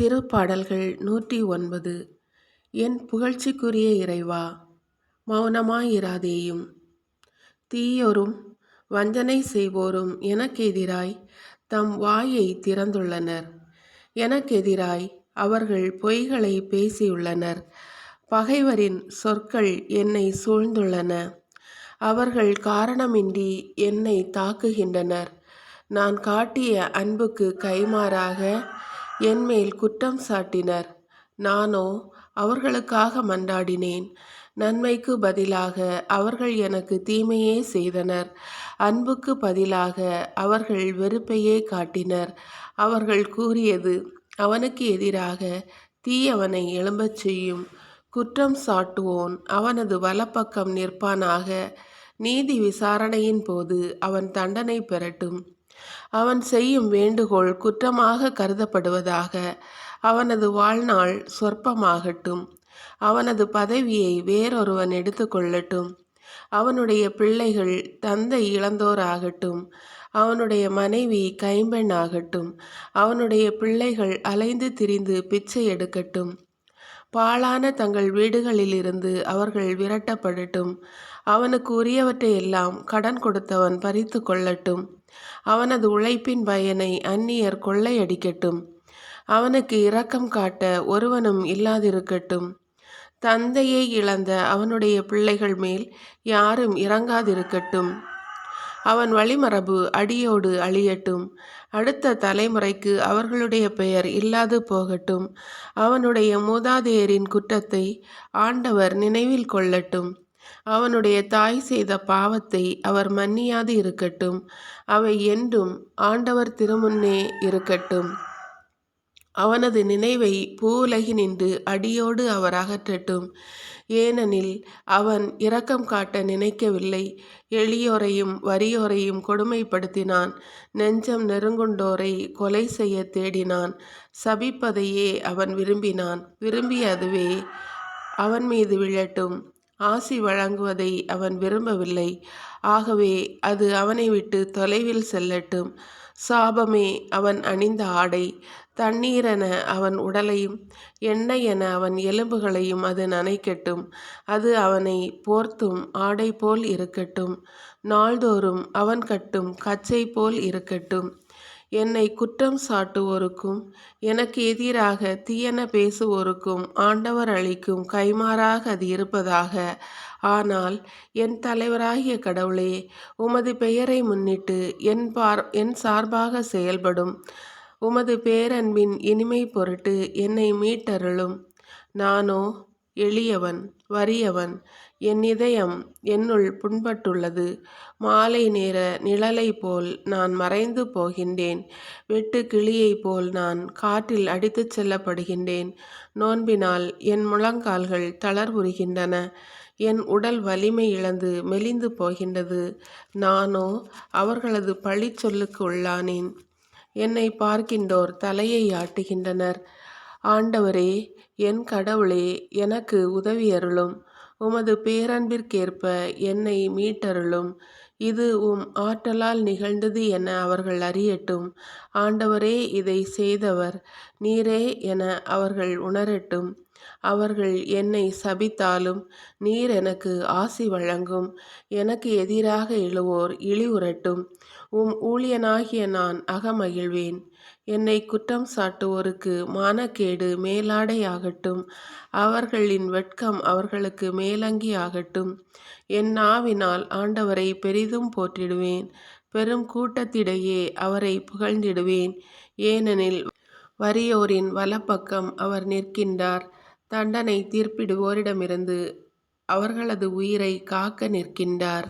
திருப்பாடல்கள் நூற்றி ஒன்பது. என் புகழ்ச்சிக்குரிய இறைவா மௌனமாயிராதேயும். தீயோரும் வஞ்சனை செய்வோரும் எனக்கெதிராய் தம் வாயை திறந்துள்ளனர். எனக்கெதிராய் அவர்கள் பொய்களை பேசியுள்ளனர். பகைவரின் சொற்கள் என்னை சூழ்ந்துள்ளன. அவர்கள் காரணமின்றி என்னை தாக்குகின்றனர். நான் காட்டிய அன்புக்கு கைமாறாக என்மேல் குற்றம் சாட்டினர். நானோ அவர்களுக்காக மன்றாடினேன். நன்மைக்கு பதிலாக அவர்கள் எனக்கு தீமையே செய்தனர். அன்புக்கு பதிலாக அவர்கள் வெறுப்பையே காட்டினர். அவர்கள் கூறியது அவனுக்கு எதிராக தீயவனை எழும்பச் செய்யும். குற்றம் சாட்டுவோன் அவனது வலப்பக்கம் நிற்பானாக. நீதி விசாரணையின் போது அவன் தண்டனை பெறட்டும். அவன் செய்யும் வேண்டுகோள் குற்றமாக கருதப்படுவதாக அவனது வாழ்நாள் சொற்பமாகட்டும். அவனது பதவியை வேறொருவன் எடுத்துக்கொள்ளட்டும் அவனுடைய பிள்ளைகள் தந்தை இழந்தோராகட்டும் அவனுடைய மனைவி கைம்பெண் ஆகட்டும் அவனுடைய பிள்ளைகள் அலைந்து திரிந்து பிச்சை எடுக்கட்டும். பாழான தங்கள் வீடுகளிலிருந்து அவர்கள் விரட்டப்படட்டும். அவனுக்கு உரியவற்றை எல்லாம் கடன் கொடுத்தவன் பறித்து கொள்ளட்டும். அவனது உழைப்பின் பயனை அந்நியர் கொள்ளையடிக்கட்டும். அவனுக்கு இரக்கம் காட்ட ஒருவனும் இல்லாதிருக்கட்டும். தந்தையை இழந்த அவனுடைய பிள்ளைகள் மேல் யாரும் இறங்காதிருக்கட்டும். அவன் வழிமரபு அடியோடு அழியட்டும். அடுத்த தலைமுறைக்கு அவர்களுடைய பெயர் இல்லாது போகட்டும். அவனுடைய மூதாதையரின் குற்றத்தை ஆண்டவர் நினைவில் கொள்ளட்டும். அவனுடைய தாய் செய்த பாவத்தை அவர் மன்னியாது இருக்கட்டும். அவை என்றும் ஆண்டவர் திருமுன்னே இருக்கட்டும். அவனது நினைவை பூவுலகினின்று அடியோடு அவர் அகற்றட்டும். ஏனெனில் அவன் இரக்கம் காட்ட நினைக்கவில்லை. எளியோரையும் வறியோரையும் கொடுமைப்படுத்தினான். நெஞ்சம் நெருங்குண்டோரை கொலை செய்ய தேடினான். சபிப்பதையே அவன் விரும்பினான். விரும்பிய அதுவே அவன் மீது விழட்டும். ஆசி வழங்குவதை அவன் விரும்பவில்லை. ஆகவே அது அவனை விட்டு தொலைவில் செல்லட்டும். சாபமே அவன் அணிந்த ஆடை தண்ணீரென அவன் உடலையும் எண்ணெய் என அவன் எலும்புகளையும் அது நனைக்கட்டும். அது அவனை போர்த்தும் ஆடை போல் இருக்கட்டும். நாள்தோறும் அவன் கட்டும் கச்சை போல் இருக்கட்டும். என்னை குற்றம் சாட்டுவோருக்கும் எனக்கு எதிராக தீயன பேசுவோருக்கும் ஆண்டவர் அளிக்கும் கைமாறாக அது இருப்பதாக ஆனால் என் தலைவராகிய கடவுளே உமது பெயரை முன்னிட்டு என் பார் என் சார்பாக செயல்படும் உமது பேரன்பின் இனிமை பொருட்டு என்னை மீட்டருளும். நானோ எளியவன் வறியவன் என் இதயம் என்னுள் புண்பட்டுள்ளது. மாலை நேர நிழலை போல் நான் மறைந்து போகின்றேன். வெட்டு கிளியைப் போல் நான் காற்றில் அடித்துச் செல்லப்படுகின்றேன். நோன்பினால் என் முழங்கால்கள் தளர்வுறுகின்றன. என் உடல் வலிமை இழந்து மெலிந்து போகின்றது. நானோ அவர்களது பழி சொல்லுக்கு உள்ளானேன். என்னை பார்க்கின்றோர் தலையை ஆட்டுகின்றனர். ஆண்டவரே என் கடவுளே எனக்கு உதவியருளும். உமது பேரன்பிற்கேற்ப என்னை மீட்டருளும். இது உம் ஆற்றலால் நிகழ்ந்தது என அவர்கள் அறியட்டும். ஆண்டவரே இதை செய்தவர் நீரே என அவர்கள் உணரட்டும். அவர்கள் என்னை சபித்தாலும் நீர் எனக்கு ஆசி வழங்கும். எனக்கு எதிராக எழுவோர் இழிவுறட்டும். உம் ஊழியனாகிய நான் அகமகிழ்வேன். என்னை குற்றம் சாட்டுவோருக்கு மானக்கேடு மேலாடையாகட்டும். அவர்களின் வெட்கம் அவர்களுக்கு மேலங்கி ஆகட்டும் என் நாவினால் ஆண்டவரை பெரிதும் போற்றிடுவேன். பெரும் கூட்டத்திடையே அவரை புகழ்ந்திடுவேன். ஏனெனில் வறியோரின் வலப்பக்கம் அவர் நிற்கின்றார். தண்டனை தீர்ப்பிடுவோரிடமிருந்து அவர்களது உயிரை காக்க நிற்கின்றார்.